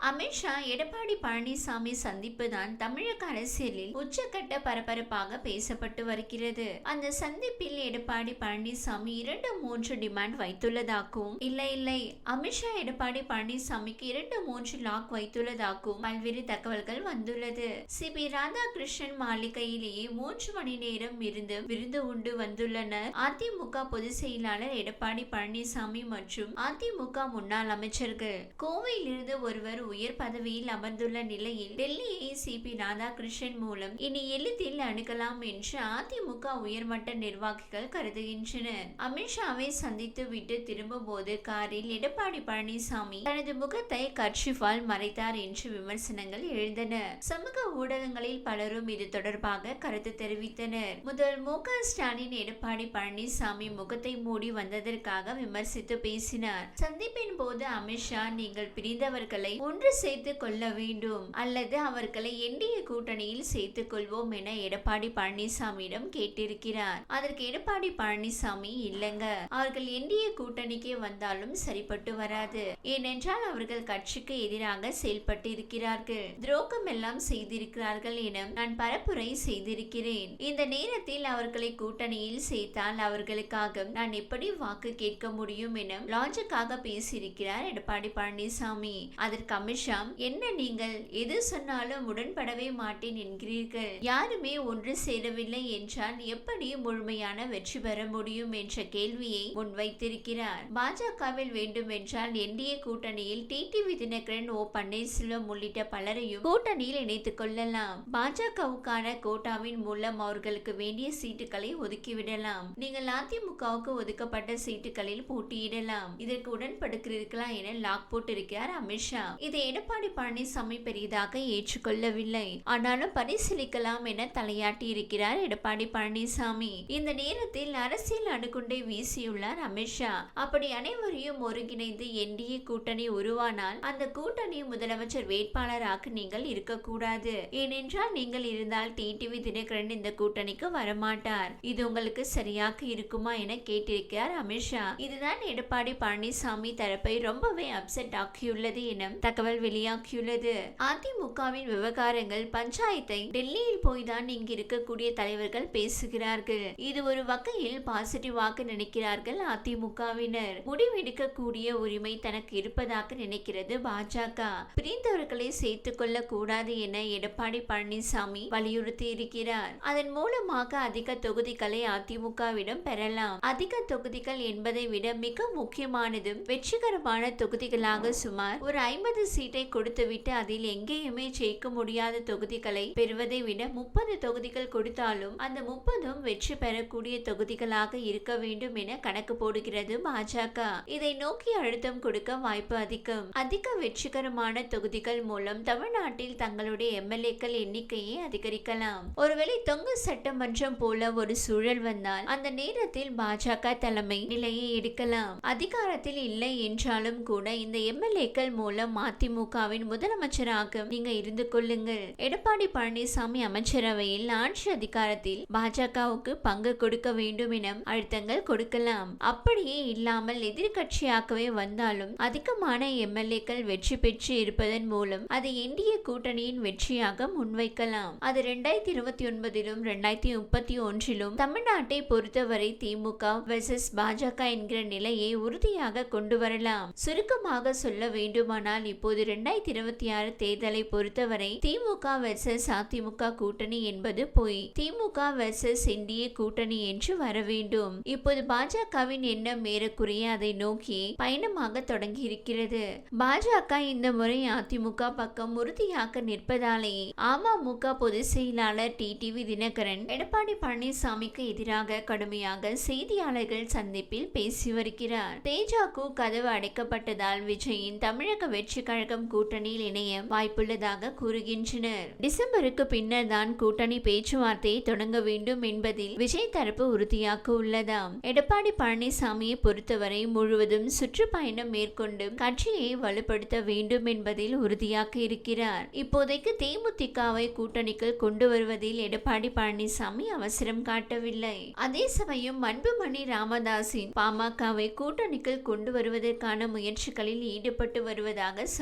அமித்ஷா எடப்பாடி பழனிசாமி சந்திப்பு தான் தமிழக அரசியலில் உச்சக்கட்ட பரபரப்பாக பேசப்பட்டு வருகிறது. அந்த சந்திப்பில் எடப்பாடி பழனிசாமி இரண்டு மூன்று டிமாண்ட் வைத்துள்ளதாகவும் இல்லை இல்லை அமித்ஷா எடப்பாடி பழனிசாமிக்கு இரண்டு மூன்று லாக் வைத்துள்ளதாகவும் பல்வேறு தகவல்கள் வந்துள்ளது. சிபி ராதாகிருஷ்ணன் மாளிகையிலேயே மூன்று மணி நேரம் இருந்து விருந்து உண்டு வந்துள்ளனர். அதிமுக பொதுச் செயலாளர் எடப்பாடி பழனிசாமி மற்றும் அதிமுக முன்னாள் அமைச்சர்கள். கோவையிலிருந்து ஒருவர் உயர் பதவியில் அமர்ந்துள்ள நிலையில் டெல்லியை சிபி ராதாகிருஷ்ணன் மூலம் இனி எளிதில் அணுகலாம் என்று அதிமுக உயர்மட்ட நிர்வாகிகள் கருதுகின்றனர். அமித்ஷாவை சந்தித்து விட்டு திரும்பும் போது காரில் எடப்பாடி பழனிசாமி தனது முகத்தை கர்ஷிஃபால் மறைத்தார் என்று விமர்சனங்கள் எழுந்தன. சமூக ஊடகங்களில் பலரும் இது தொடர்பாக கருத்து தெரிவித்தனர். முதல் மு க ஸ்டாலின் எடப்பாடி பழனிசாமி முகத்தை மூடி வந்ததற்காக விமர்சித்து பேசினார். சந்திப்பின் போது அமித்ஷா நீங்கள் பிரிந்தவர்களை உன் ஒன்று சேர்த்து கொள்ள வேண்டும். அல்லது அவர்களை என்டிஏ கூட்டணியில் சேர்த்துக் கொள்வோம் என எடப்பாடி பழனிசாமியிடம் கேட்டிருக்கிறார். அதற்கு எடப்பாடி பழனிசாமி இல்லைங்க அவர்கள் என்டிஏ கூட்டணிக்கே வந்தாலும் சரிப்பட்டு வராது. ஏனென்றால் அவர்கள் கட்சிக்கு எதிராக செயல்பட்டு இருக்கிறார்கள் துரோகம் எல்லாம் செய்திருக்கிறார்கள் என நான் பரப்புரை செய்திருக்கிறேன். இந்த நேரத்தில் அவர்களை கூட்டணியில் சேர்த்தால் அவர்களுக்காக நான் எப்படி வாக்கு கேட்க முடியும் என லாஜிக்காக பேசியிருக்கிறார் எடப்பாடி பழனிசாமி. அதற்கு அமித்ஷா என்ன நீங்கள்? எது சொன்னாலும் உடன்படவே மாட்டேன் என்கிறீர்கள். யாருமே ஒன்று சேரவில்லை என்றால் எப்படி முழுமையான வெற்றி பெற முடியும் என்ற கேள்வியை முன்வைத்திருக்கிறார். பாஜகவில் வேண்டும் என்றால் என்டிஏ கூட்டணியில் டிடிவி தினகரன் ஓ பன்னீர்செல்வம் உள்ளிட்ட பலரையும் கூட்டணியில் இணைத்துக் கொள்ளலாம். பாஜகவுக்கான கோட்டாவின் மூலம் அவர்களுக்கு வேண்டிய சீட்டுகளை ஒதுக்கிவிடலாம். நீங்கள் அதிமுகவுக்கு ஒதுக்கப்பட்ட சீட்டுகளில் போட்டியிடலாம். இதற்கு உடன்படுகிறீர்களா என லாக் போட்டிருக்கிறார் அமித்ஷா. இது எடப்பாடி பழனிசாமி பெரிதாக ஏற்றுக்கொள்ளவில்லை. ஆனாலும் பரிசீலிக்கலாம் என தலையாட்டி இருக்கிறார் எடப்பாடி பழனிசாமி. இந்த நேரத்தில் அரசியல் அணுகுண்டை வீசியுள்ளார் அமித்ஷா. அப்படி அனைவரையும் ஒருங்கிணைந்து என்டிஏ கூட்டணி உருவானால் அந்த கூட்டணி முதலமைச்சர் வேட்பாளராக நீங்கள் இருக்கக்கூடாது. ஏனென்றால் நீங்கள் இருந்தால் டிடிவி தினகரன் இந்த கூட்டணிக்கு வரமாட்டார். இது உங்களுக்கு சரியாக இருக்குமா என கேட்டிருக்கிறார் அமித்ஷா. இதுதான் எடப்பாடி பழனிசாமி தரப்பை ரொம்பவே அப்செட் ஆக்கியுள்ளது என தகவல் வெளியாகியுள்ளது. அதிமுகவின் விவகாரங்கள் பஞ்சாயத்தை டெல்லியில் போய்தான் இங்கு இருக்கக்கூடிய தலைவர்கள் பேசுகிறார்கள். இது ஒரு வகையில் பாசிட்டிவாக நினைக்கிறார்கள் அதிமுகவினர். முடிவெடுக்கக்கூடிய உரிமை தனக்கு இருப்பதாக நினைக்கிறது பாஜக. பிரிந்தவர்களை சேர்த்துக் கொள்ள கூடாது என எடப்பாடி பழனிசாமி வலியுறுத்தி இருக்கிறார். அதன் மூலமாக அதிக தொகுதிகளை அதிமுகவிடம் பெறலாம். அதிக தொகுதிகள் என்பதை விட மிக முக்கியமானதும் வெற்றிகரமான தொகுதிகளாக சுமார் ஒரு ஐம்பது சீட்டை கொடுத்துவிட்டு அதில் எங்கேயுமே ஜெயிக்க முடியாத தொகுதிகளை பெறுவதை விட முப்பது தொகுதிகள் கொடுத்தாலும் அந்த முப்பதும் வெற்றி பெறக்கூடிய தொகுதிகளாக இருக்க வேண்டும் என கணக்கு போடுகிறது பாஜக. இதை நோக்கி அழுத்தம் கொடுக்க வாய்ப்பு அதிகம். அதிக வெற்றிகரமான தொகுதிகள் மூலம் தமிழ்நாட்டில் தங்களுடைய எம்எல்ஏக்கள் எண்ணிக்கையை அதிகரிக்கலாம். ஒருவேளை தொங்கு சட்டமன்றம் போல ஒரு சூழல் வந்தால் அந்த நேரத்தில் பாஜக தலைமை நிலையை எடுக்கலாம். அதிகாரத்தில் இல்லை என்றாலும் கூட இந்த எம்எல்ஏக்கள் மூலம் அதிமுகவின் முதலமைச்சராக நீங்க இருந்து கொள்ளுங்கள். எடப்பாடி பழனிசாமி அமைச்சரவையில் ஆட்சி அதிகாரத்தில் பாஜகவுக்கு பங்கு கொடுக்க வேண்டும் என அழுத்தங்கள் கொடுக்கலாம். அப்படியே இல்லாமல் எதிர்கட்சியாகவே வந்தாலும் அதிகமான எம்எல்ஏக்கள் வெற்றி பெற்று இருப்பதன் மூலம் அதை என்டிய கூட்டணியின் வெற்றியாக முன்வைக்கலாம். அது ரெண்டாயிரத்தி இருபத்தி ஒன்பதிலும் ரெண்டாயிரத்தி முப்பத்தி ஒன்றிலும் தமிழ்நாட்டை பொறுத்தவரை திமுக வெர்சஸ் பாஜக என்கிற நிலையை உறுதியாக கொண்டு வரலாம். சுருக்கமாக சொல்ல வேண்டுமானால் இப்போது இரண்டாயிரத்தி இருபத்தி ஆறு தேர்தலை பொறுத்தவரை திமுக வெர்சஸ் அதிமுக கூட்டணி என்பது பொய். திமுக வெர்சஸ் என்டிஏ கூட்டணி என்று வர வேண்டும். இப்போது பாஜகவின் எண்ணம் ஏறக்குறைய அதை நோக்கி பயணமாக தொடங்கி இருக்கிறது பாஜக இந்த முறை அதிமுக பக்கம் உறுதியாக நிற்பதாலே அமமுக பொதுச் செயலாளர் டி. டிவி தினகரன் எடப்பாடி பழனிசாமிக்கு எதிராக கடுமையாக செய்தியாளர்கள் சந்திப்பில் பேசி வருகிறார். தேஜாக்கு கதவு அடைக்கப்பட்டதால் விஜயின் தமிழக வெற்றி கழக கழகம் கூட்டணியில் இணைய வாய்ப்புள்ளதாக கூறுகின்றனர். டிசம்பருக்கு பின்னர் தான் கூட்டணி பேச்சுவார்த்தையை தொடங்க வேண்டும் என்பதில் விஜய் தரப்பு உறுதியாக உள்ளதாம் எடப்பாடி பழனிசாமியை பொறுத்தவரை முழுவதும் சுற்றுப்பயணம் மேற்கொண்டு கட்சியை வலுப்படுத்த வேண்டும் என்பதில் உறுதியாக இருக்கிறார். இப்போதைக்கு தேமுதிகவை கூட்டணிக்குள் கொண்டு வருவதில் எடப்பாடி பழனிசாமி அவசரம் காட்டவில்லை. அதே சமயம் அன்புமணி ராமதாஸின் பாமகவை கூட்டணிக்குள் கொண்டு வருவதற்கான முயற்சிகளில் ஈடுபட்டு வருவதாக